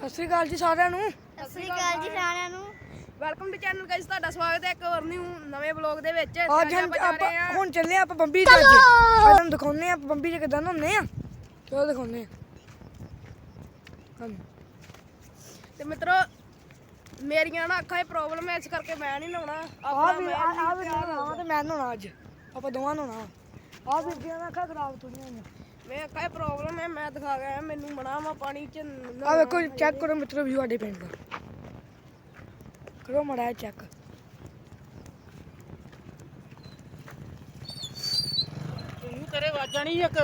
ਸਤਿ ਸ੍ਰੀ ਅਕਾਲ ਜੀ ਸਾਰਿਆਂ ਨੂੰ। ਸਤਿ ਸ੍ਰੀ ਅਕਾਲ ਜੀ ਸਾਰਿਆਂ ਨੂੰ। ਵੈਲਕਮ ਟੂ ਚੈਨਲ ਗਾਇਸ ਤੁਹਾਡਾ ਸਵਾਗਤ ਹੈ ਇੱਕ ਹੋਰ ਨਿਊ ਨਵੇਂ ਵਲੌਗ ਦੇ ਵਿੱਚ। ਤੇ ਅੱਜ ਹਮ- ਆਪਾਂ ਰਹੇ ਹਾਂ ਹੁਣ ਚੱਲੇ ਆਪਾਂ ਬੰਬੀ ਤੇ ਅੱਜ। ਅੱਜ ਤੁਹਾਨੂੰ ਦਿਖਾਉਨੇ ਆ ਆਪਾਂ ਬੰਬੀ 'ਚ ਕਿਦਾਂ ਨਹਾਉਂਦੇ ਆ ਚਲੋ ਦਿਖਾਉਨੇ ਆ ਹਾਂਜੀ। ਤੇ ਮਿੱਤਰੋ ਮੇਰੀਆਂ ਨਾ ਅੱਖਾਂ 'ਚ ਪ੍ਰੋਬਲਮ ਹੈ ਇਸ ਕਰਕੇ ਮੈਂ ਨਹੀਂ ਨਹਾਉਣਾ। ਆ ਆਪਣਾ ਵੀ ਮੈਂ ਆ ਆ ਵੀ ਤੇ ਮੈਂ ਨਹਾਉਣਾ ਅੱਜ। ਆਪਾਂ ਦੋਵਾਂ ਨਹਾਉਣਾ। ਆ ਵੀ ਦੀਆਂ ਅੱਖਾਂ ਖਰਾਬ ਥੋੜੀਆਂ ਹੋਈਆਂ। ਮੈਂ 'ਚ ਪ੍ਰੋਬਲਮ ਹੈ ਮੈਂ ਦਿਖਾ ਗਿਆ ਮੈਨੂੰ ਮਨਾ ਵਾ ਪਾਣੀ 'ਚ ਨਹਾਉਣਾ। ਆ ਵੇਖੋ ਚੈੱਕ ਕਰੋ ਮਿੱਤਰੋ ਵੀ ਸਾਡੇ ਪਿੰਡ ਦਾ। ਕਰੋ ਮੜਾ ਚੈੱਕ ਤੂੰ ਤੇਰੇ ਵਾਜਾ ਨਹੀਂ ਇੱਕ।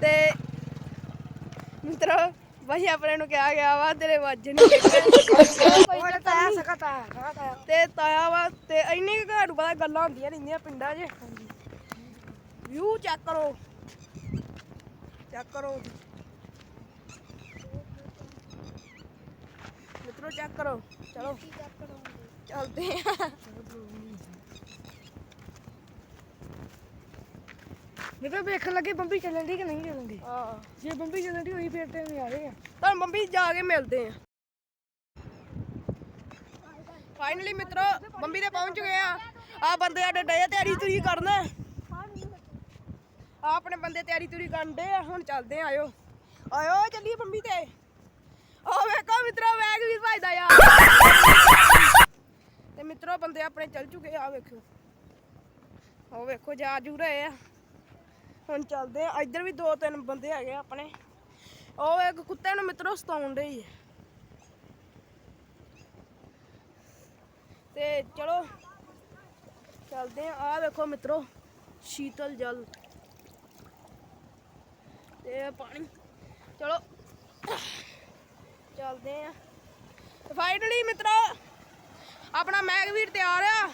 ਤੇ ਮਿੱਤਰੋ ਭਾਈ ਆਪਣੇ ਨੂੰ ਕਿਹਾ ਗਿਆ ਵਾ ਤੇਰੇ ਵੱਜ ਨਹੀਂ ਉਹ ਤਾਇਆ ਸਕਾ ਤਾਇਆ ਸਕਾ ਤਾਇਆ। ਤੇ ਤਾਇਆ ਵਾ ਤੇ ਇੰਨੀ ਕੁ ਘਾੜੂ ਪਤਾ ਗੱਲਾਂ ਹੁੰਦੀਆਂ ਰਹਿੰਦੀਆਂ ਪਿੰਡਾਂ 'ਚ। ਵਿਊ ਚੈੱਕ ਕਰੋ। ਚੈੱਕ ਕਰੋ। ਮਿੱਤਰੋ ਚੈੱਕ ਕਰੋ। ਚਲੋ। ਚੱਲਦੇ ਆ। ਮਿੱਤਰੋ ਵੇਖਣ ਲੱਗੇ ਬੰਬੀ ਚੱਲਣ ਦੀ ਕਿ ਨਹੀਂ ਚੱਲਣ ਦੀ ਹਾਂ। ਜੇ ਬੰਬੀ ਚੱਲਣ ਦੀ ਹੋਈ ਫਿਰ ਤੇ ਨਜ਼ਾਰੇ ਆ ਤਾਂ ਬੰਬੀ ਜਾ ਕੇ ਮਿਲਦੇ ਆ। ਫਾਈਨਲੀ ਮਿੱਤਰੋ ਬੰਬੀ ਤੇ ਪਹੁੰਚ ਗਏ ਆ। ਆ ਬੰਦੇ ਸਾਡੇ ਡੇ ਤਿਆਰੀ ਤੁਰੀ ਕਰਨ। ਆ ਆਪਣੇ ਬੰਦੇ ਤਿਆਰੀ ਤੁਰੀ ਕਰਨ ਡੇ ਆ, ਹੁਣ ਚੱਲਦੇ ਆ, ਆਇਓ। ਆਇਓ, ਚੱਲੀਏ ਬੰਬੀ ਤੇ। ਆ ਵੇਖੋ ਮਿੱਤਰੋ ਵੈਗ ਵੀ ਭਜਦਾ ਯਾਰ ਤੇ ਮਿੱਤਰੋ, ਬੰਦੇ ਆਪਣੇ ਚੱਲ ਚੁੱਕੇ ਆ ਵੇਖੋ ਉਹ ਵੇਖੋ, ਜਾ ਜੂ ਰਹੇ ਆ। ਹੁਣ ਚੱਲਦੇ ਆ। ਇੱਧਰ ਵੀ ਦੋ ਤਿੰਨ ਬੰਦੇ ਹੈਗੇ ਆ ਆਪਣੇ। ਉਹ ਇੱਕ ਕੁੱਤੇ ਨੂੰ ਮਿੱਤਰੋ ਸਤਾਉਣ ਦੇ ਹੀ ਤੇ ਚਲੋ, ਚੱਲਦੇ ਆ। ਆ ਵੇਖੋ ਮਿੱਤਰੋ, ਸ਼ੀਤਲ ਜਲ। ਤੇ ਪਾਣੀ। ਚਲੋ। ਚੱਲਦੇ ਆ। ਤੇ ਫਾਈਨਲੀ ਮਿੱਤਰੋ ਆਪਣਾ ਮੈਗਵੀਰ ਤਿਆਰ ਆ।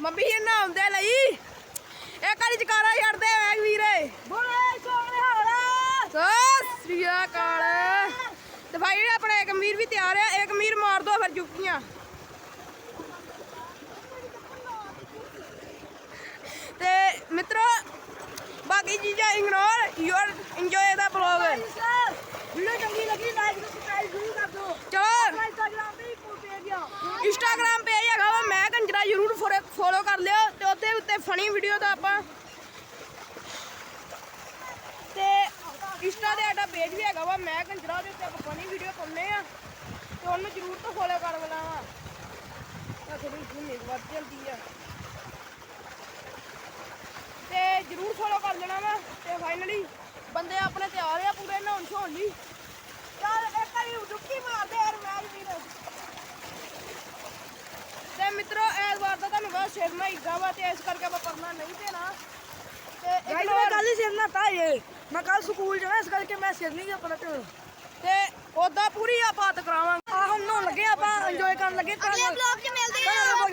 ਮੰਮੀ ਇਹਨਾਂ ਆਉਂਦੇ ਲਈ। ਇਹ ਕਾਲੀ ਚਕਾਰਾ ਛੱਡਦੇ ਮੈਗਵੀਰੇ ਬੋਲੇ ਸੋਹਣੇ ਹਾਲਾ ਸਤਿ ਸ੍ਰੀ ਅਕਾਲ। ਤੇ ਭਾਈ ਆਪਣਾ ਇੱਕ ਮੀਰ ਵੀ ਤਿਆਰ ਆ। ਇੱਕ ਮੀਰ ਮਾਰ ਦੋ ਫਿਰ ਜੁੱਤੀਆਂ। ਤੇ ਮਿੱਤਰੋ ਬਾਕੀ ਚੀਜ਼ਾਂ ਇਗਨੋਰ ਯੂਰ ਇੰਜੋਏ ਦਾ ਬਲੌਗ ਵੀਡੀਓ ਚੰਗੀ ਲੱਗੀ ਲਾਈਕ ਤੇ ਸਬਸਕ੍ਰਾਈਬ ਜ਼ਰੂਰ ਕਰ ਦਿਓ। ਚਲੋ ਇੰਸਟਾਗ੍ਰਾਮ ਤੇ ਇੱਕ ਪੇਜ ਆ। ਇੰਸਟਾਗ੍ਰਾਮ ਪੇਜ ਹੈਗਾ ਵਾ ਮੈਂ ਕੰਜਰਾ ਜ਼ਰੂਰ ਫੋਲੋ ਕਰ ਲਿਓ ਤੇ ਉਹਦੇ ਉੱਤੇ ਫਨੀ ਵੀਡੀਓ ਦਾ ਆਪਾਂ ਤੇ ਇੰਸਟਾ ਤੇ ਸਾਡਾ ਪੇਜ ਵੀ ਹੈਗਾ ਵਾ ਮੈਂ ਕੰਜਰਾ ਦੇ ਉੱਤੇ ਆਪਾਂ ਫਨੀ ਵੀਡੀਓ ਪਾਉਂਦੇ ਆ। ਤੇ ਉਹਨੂੰ ਜ਼ਰੂਰ ਤੋਂ ਫੋਲੋ ਕਰ ਲੈਣਾ ਤਾਂ ਥੋੜੀ ਜਿਹੀ ਵੱਧ ਜਾਂਦੀ ਆ ਤੇ ਜ਼ਰੂਰ ਫੋਲੋ ਕਰ ਲੈਣਾ ਵਾ ਤੇ ਫਾਈਨਲੀ ਬੰਦੇ ਆਪਣੇ ਤਿਆਰ ਆ ਪੂਰੇ ਨਹਾਉਣ ਛੋਣ ਲਈ। ਚੱਲ ਇੱਕ ਵਾਰੀ ਡੁੱਬਕੀ ਮਾਰਦੇ ਯਾਰ ਮੈਚ ਵੀਰ ਤੇ ਮਿੱਤਰੋ ਇਸ ਵਾਰ ਤਾਂ ਤੁਹਾਨੂੰ ਬਹੁਤ ਸਿਰ ਨਾ ਹਿੱਗਾ ਵਾ ਤੇ ਇਸ ਕਰਕੇ ਆਪਾਂ ਪਰਨਾ ਨਹੀਂ ਦੇਣਾ। ਤੇ ਇੱਕ ਮੈਂ ਕੱਲ ਹੀ ਸਿਰ ਨਾ ਤਾ ਇਹ ਮੈਂ ਕੱਲ ਸਕੂਲ ਜਾਣਾ ਇਸ ਕਰਕੇ ਮੈਂ ਸਿਰ ਨਹੀਂ ਆਪਣਾ ਤੇ ਤੇ ਉਦਾਂ ਪੂਰੀ ਆਪਾਂ ਹੱਥ ਕਰਾਵਾਂਗੇ। ਆ ਹੁਣ ਨਹਾਉਣ ਲੱਗੇ ਆਪਾਂ ਇੰਜੋਏ ਕਰਨ ਲੱਗੇ ਅਗਲੇ ਵਲੌਗ 'ਚ ਮਿਲਦੇ ਆ।